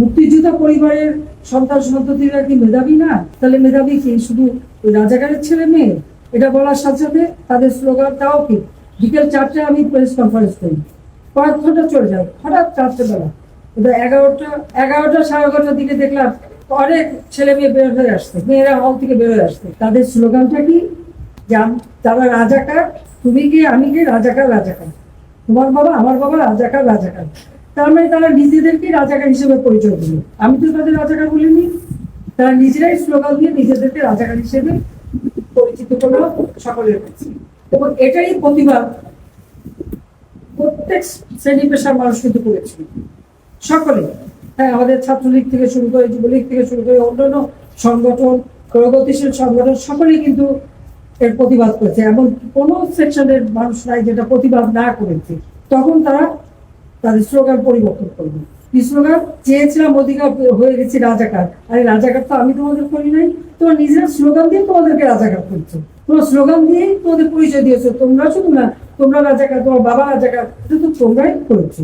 মুক্তিযোদ্ধা পরিবারের সন্তান সন্ততিরা কি মেধাবী না? তাহলে মেধাবী কি? শুধু ওই রাজাকারের ছেলে মেয়ে? এটা বলার সাথে সাথে তাদের স্লোগানটাও কি? বিকেল চারটে আমি প্রেস কনফারেন্স করি। কয়েক ঘণ্টা চলে যায়। হঠাৎ চারটে বেলা। এবার এগারোটা এগারোটা সাড়ে এগারোটার দিকে দেখলাম অনেক ছেলে মেয়ে বের হয়ে আসছে। মেয়েরা হল থেকে বের হয়ে আসছে। তাদের স্লোগানটা কি? তারা রাজাকার, তুমি কি, আমি কি রাজাকার রাজাকার? তোমার বাবা, আমার বাবা রাজাকার রাজাকার। তার মানে তারা নিজেদেরকে রাজাকার হিসেবে পরিচয় দিল। আমি তো তাদের রাজাকার বলিনি। তারা নিজেরাই স্লোগান দিয়ে নিজেদেরকে রাজাকার হিসেবে পরিচিত করল সকলের কাছে। এবং এটাই প্রতিবাদ প্রত্যেক শ্রেণি পেশার মানুষ কিন্তু করেছিল সকলে। হ্যাঁ আমাদের ছাত্রলীগ থেকে শুরু করে, যুবলীগ থেকে শুরু করে, অন্যান্য সংগঠন প্রগতিশীল সংগঠন, সকলেই কিন্তু এর প্রতিবাদ করেছে। এমন কোনো সেকশনের মানুষ নাই যেটা প্রতিবাদ না করেছে। তখন তারা তাদের স্লোগান পরিবর্তন করবে। কি স্লোগান চেয়েছিলাম অধিকার হয়ে গেছি রাজাকার। আরে রাজাকার তো আমি তোমাদের করি নাই। তোমার নিজের স্লোগান দিয়ে তোমাদেরকে রাজাকার করছ। তোমার স্লোগান দিয়েই তোমাদের পরিচয় দিয়েছ। তোমরা শুধু না তোমরা রাজাকার, তোমার বাবা রাজাকার। তো তোমরাই করেছ।